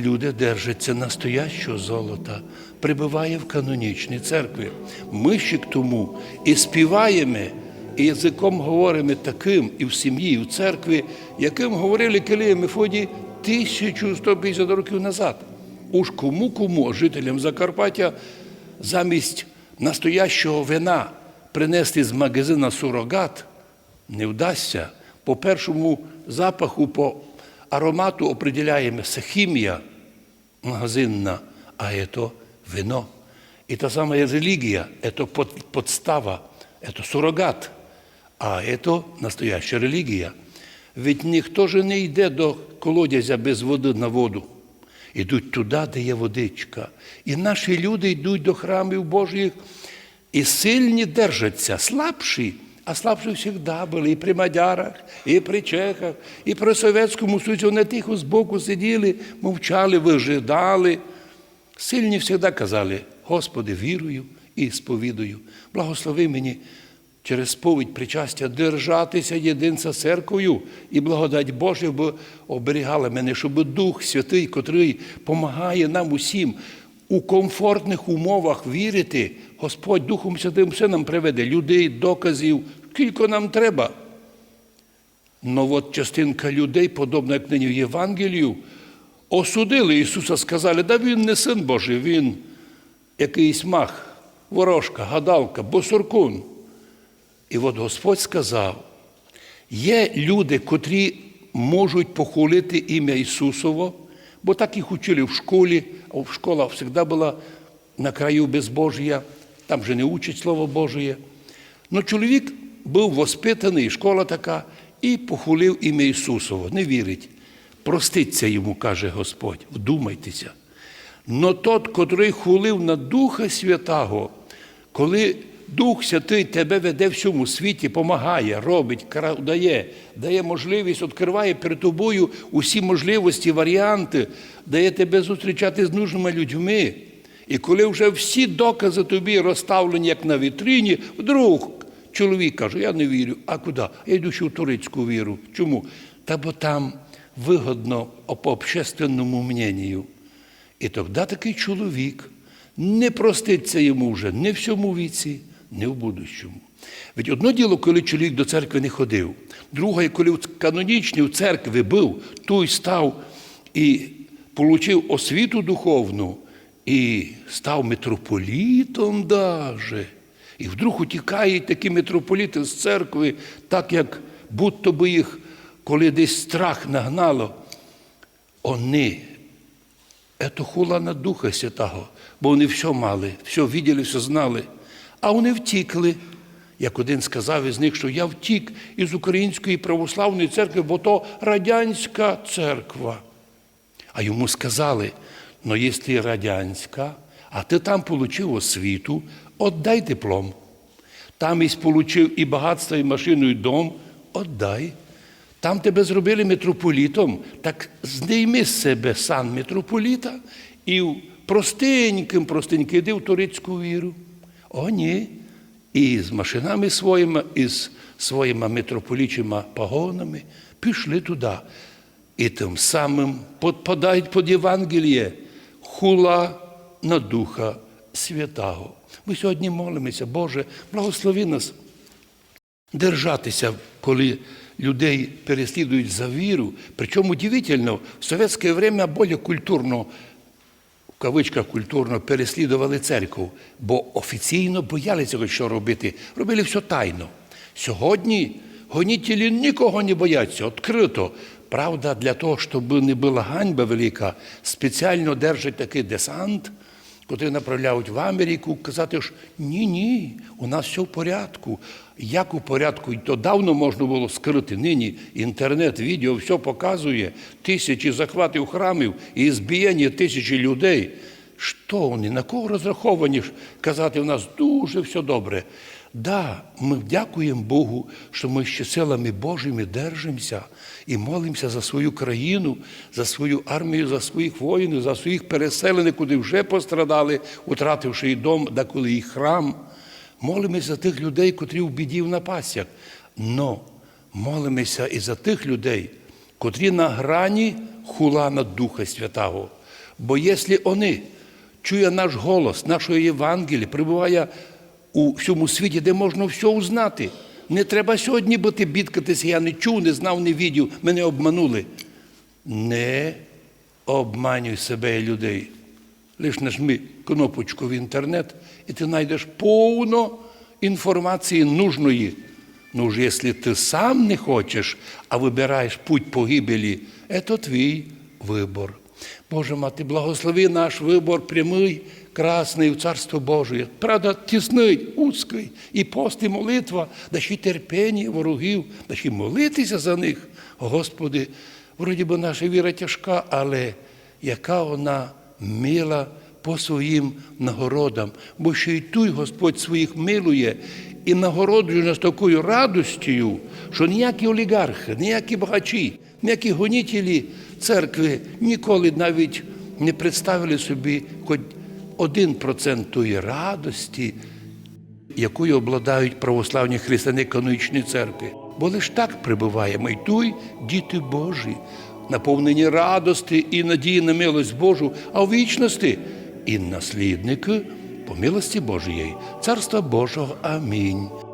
Люди держаться настоящого золота, прибуває в канонічній церкві. Ми ще к тому і співаємо, і язиком говоримо таким і в сім'ї, і в церкві, яким говорили Килія Мефодій 1150 років назад. Уж кому кому, жителям Закарпаття, замість настоящого вина принести з магазина сурогат не вдасться. По першому запаху, по аромату определяємо, це хімія магазинна, а это вино. И та самая религия – это под- подстава, это суррогат, а это настоящая релігія. Ведь ніхто ж не йде до колодязя без води на воду. Ідуть туди, де є водичка. І наші люди йдуть до храмів Божих і сильні держаться, слабші, а слабші завжди були і при мадярах, і при чехах, і при Совєтському Союзі. Вони тихо збоку сиділи, мовчали, вижидали. Сильні завжди казали, Господи, вірую і сповідую. Благослови мені через сповідь причастя держатися єдинця церквою і благодать Божа, бо оберігала мене, щоб Дух Святий, котрий допомагає нам усім у комфортних умовах вірити, Господь Духом Святим все нам приведе людей, доказів, скільки нам треба. Ну от частинка людей, подобно як нині в Євангелію, осудили Ісуса, сказали, да Він не син Божий, Він якийсь мах, ворожка, гадалка, босуркун. І от Господь сказав, є люди, котрі можуть похвалити ім'я Ісусово, бо так їх учили в школі, а в школа завжди була на краю безбожія, там же не учать Слово Божє. Ну, чоловік був воспитаний, школа така, і похвалив ім'я Ісусово, не вірить. Проститься йому, каже Господь, вдумайтеся. Но тот, котрий хулив на Духа Святого, коли Дух Святий тебе веде в всьому світі, помагає, робить, дає, дає можливість, відкриває перед тобою усі можливості, варіанти, дає тебе зустрічати з нужними людьми. І коли вже всі докази тобі розставлені, як на вітрині, вдруг чоловік каже, я не вірю. А куди? Я йду ще в турецьку віру. Чому? Та бо там вигодно по общественному мнению. І тоді такий чоловік не проститься йому вже ні в всьому віці, ні в будущому. Ведь одно діло, коли чоловік до церкви не ходив, друге, коли в канонічній в церкві був, той став і отримав освіту духовну, і став митрополітом даже. І вдруг утікають такі митрополіти з церкви, так як будто би їх, коли десь страх нагнало, вони це хула на Духа Святого, бо вони все мали, все виділи, все знали. А вони втікли. Як один сказав із них, що я втік із Української православної церкви, бо то радянська церква. А йому сказали: ну, якщо радянська, а ти там отримав освіту, отдай диплом. Там і сполучив і багатство, і машину, і дом, отдай. Там тебе зробили митрополітом, так знайми з себе сан митрополіта і простеньким, простеньким йди в турецьку віру. О, ні. І з машинами своїми, і з своїми митрополічими погонами пішли туди. І тим самим підпадають під Євангеліє хула на Духа Святого. Ми сьогодні молимося, Боже, благослови нас держатися, коли людей переслідують за віру. Причому удивительно, в совєтське время більш культурно, в кавичках культурно переслідували церкву, бо офіційно боялися, що робити. Робили все тайно. Сьогодні гонітелі нікого не бояться, відкрито. Правда, для того, щоб не була ганьба велика, спеціально держать такий десант, котрі направляють в Америку, казати, що ні, ні, у нас все в порядку. Як у порядку? І то давно можна було скрити. Нині інтернет, відео все показує тисячі захватів храмів і збіяння тисячі людей. Що вони, на кого розраховані казати, у нас дуже все добре. Да, ми дякуємо Богу, що ми ще силами Божими держимося і молимося за свою країну, за свою армію, за своїх воїнів, за своїх переселених, куди вже пострадали, втративши і дом, деколи і храм. Молимося за тих людей, котрі в біді в напастях. Но молимося і за тих людей, котрі на грані хула на Духа Святого. Бо якщо вони чує наш голос, нашої Євангелія, прибуває у всьому світі, де можна все узнати. Не треба сьогодні бути бідкатися, я не чув, не знав, не відів, мене обманули. Не обманюй себе і людей. Лиш нажми кнопочку в інтернет, і ти знайдеш повно інформації нужної. Ну ж, якщо ти сам не хочеш, а вибираєш путь погибелі, це твій вибор. Боже мати, благослови наш вибор прямий, красний в Царство Боже. Правда, тісний, узкий, і пост, і молитва, да ще й терпіння ворогів, да ще й молитися за них. Господи, вроді би наша віра тяжка, але яка вона мила по своїм нагородам, бо ще й той Господь своїх милує і нагороджує нас такою радостю, що ніякі олігархи, ніякі багачі, ніякі гонітелі церкви ніколи навіть не представили собі хоч один процент тої радості, якою обладають православні християни канонічної церкви. Бо лиш так прибуваємо і туй діти Божі, наповнені радості і надії на милость Божу, а в вічності і наслідники по милості Божої, Царства Божого. Амінь.